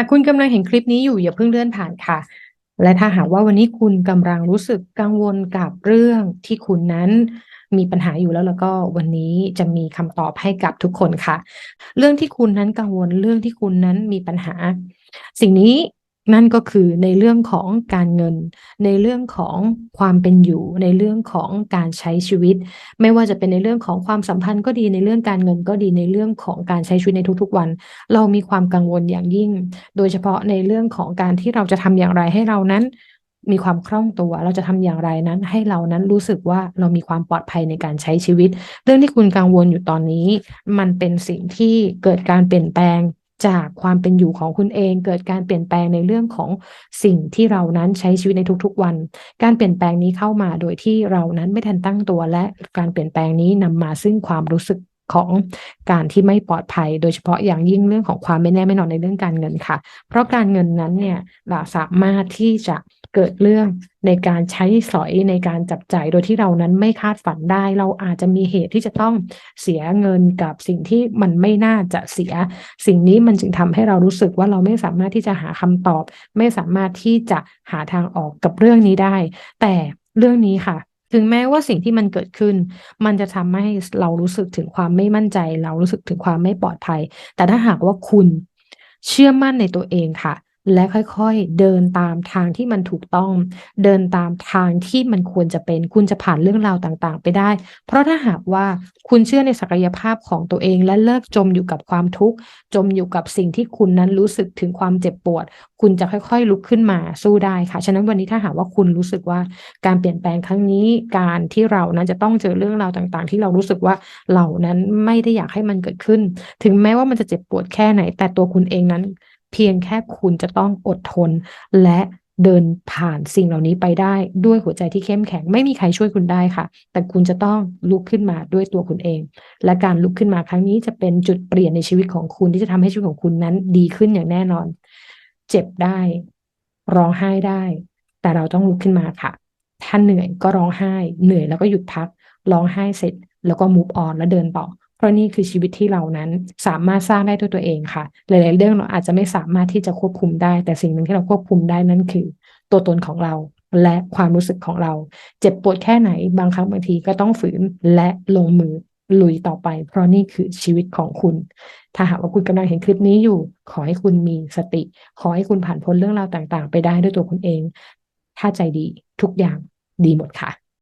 ากคุณกำลังเห็นคลิปนี้อยู่อย่าเพิ่งเลื่อนผ่านค่ะ และถ้าหากว่าวันนี้คุณกำลังรู้สึกกังวลกับเรื่องที่คุณนั้นมีปัญหาอยู่แล้วแล้วก็วันนี้จะมีคำตอบให้กับทุกคนค่ะ เรื่องที่คุณนั้นกังวลเรื่องที่คุณนั้นมีปัญหา สิ่งนี้ นั่นก็คือในเรื่องของการเงิน ในเรื่องของความเป็นอยู่ ในเรื่องของการใช้ชีวิต ไม่ว่าจะเป็นในเรื่องของความสัมพันธ์ก็ดีในเรื่องการเงินก็ดีในเรื่องของการใช้ชีวิตในทุกๆวัน เรามีความกังวลอย่างยิ่ง โดยเฉพาะในเรื่องของการที่เราจะทำอย่างไรให้เรานั้นมีความคล่องตัว เราจะทำอย่างไรนั้น ให้เรานั้นรู้สึกว่าเรามีความปลอดภัยในการใช้ชีวิต เรื่องที่คุณกังวลอยู่ตอนนี้ มันเป็นสิ่งที่เกิดการเปลี่ยนแปลง จากความเป็นอยู่ของคุณเอง เกิดการเปลี่ยนแปลงในเรื่องของสิ่งที่เรานั้นใช้ชีวิตในทุกๆวัน การเปลี่ยนแปลงนี้เข้ามาโดยที่เรานั้นไม่ทันตั้งตัวและการเปลี่ยนแปลงนี้นำมาซึ่งความรู้สึก ของการที่ไม่ปลอดภัย โดยเฉพาะอย่างยิ่งเรื่องของความไม่แน่ไม่นอนในเรื่องการเงินค่ะ เพราะการเงินนั้นเนี่ยเราสามารถที่จะเกิดเรื่องในการใช้สอยในการจับจ่ายโดยที่เรานั้นไม่คาดฝันได้ เราอาจจะมีเหตุที่จะต้องเสียเงินกับสิ่งที่มันไม่น่าจะเสีย สิ่งนี้มันจึงทำให้เรารู้สึกว่าเราไม่สามารถที่จะหาคำตอบ ไม่สามารถที่จะหาทางออกกับเรื่องนี้ได้ แต่เรื่องนี้ค่ะ ถึงแม้ว่าสิ่งที่มันเกิดขึ้น มันจะทำให้เรารู้สึกถึงความไม่มั่นใจ เรารู้สึกถึงความไม่ปลอดภัย แต่ถ้าหากว่าคุณเชื่อมั่นในตัวเองค่ะ และค่อยๆ เดินตามทางที่มันถูกต้อง เดินตามทางที่มันควรจะเป็น คุณจะผ่านเรื่องราวต่างๆ ไปได้ เพราะถ้าหากว่าคุณเชื่อในศักยภาพของตัวเองและเลิกจมอยู่กับความทุกข์ จมอยู่กับสิ่งที่คุณนั้นรู้สึกถึงความเจ็บปวด คุณจะค่อยๆ ลุกขึ้นมาสู้ได้ค่ะ ฉะนั้นวันนี้ถ้าหากว่าคุณรู้สึกว่าการเปลี่ยนแปลงครั้งนี้ การที่เรานั้นจะต้องเจอเรื่องราวต่างๆ ที่เรารู้สึกว่าเหล่านั้นไม่ได้อยากให้มันเกิดขึ้น ถึงแม้ว่ามันจะเจ็บปวดแค่ไหน แต่ตัวคุณเองนั้น เพียงแค่คุณจะต้องอดทน และเดินผ่านสิ่งเหล่านี้ไปได้ด้วยหัวใจที่เข้มแข็ง ไม่มีใครช่วยคุณได้ค่ะ แต่คุณจะต้องลุกขึ้นมาด้วยตัวคุณเอง และการลุกขึ้นมาครั้งนี้จะเป็นจุดเปลี่ยนในชีวิตของคุณที่จะทำให้ชีวิตของคุณนั้นดีขึ้นอย่างแน่นอน เจ็บได้ ร้องไห้ได้ แต่เราต้องลุกขึ้นมาค่ะ ถ้าเหนื่อยก็ร้องไห้ เหนื่อยแล้วก็หยุดพัก ร้องไห้เสร็จ แล้วก็มูฟออนแล้วเดินต่อ เพราะนี่คือชีวิตที่เรานั้นสามารถสร้างได้ด้วยตัวเองค่ะ หลาย ๆ เรื่องเราอาจจะไม่สามารถที่จะควบคุมได้ แต่สิ่งหนึ่งที่เราควบคุมได้นั่นคือ ตัวตนของเราและความรู้สึกของเรา เจ็บปวดแค่ไหนบางครั้งบางทีก็ต้องฝืนและลงมือลุยต่อไป เพราะนี่คือชีวิตของคุณ ถ้าหากว่าคุณกำลังเห็นคลิปนี้อยู่ ขอให้คุณมีสติ ขอให้คุณผ่านพ้นเรื่องราวต่าง ๆ ไปได้ด้วยตัวคุณเอง ถ้าใจดีทุกอย่างดีหมดค่ะ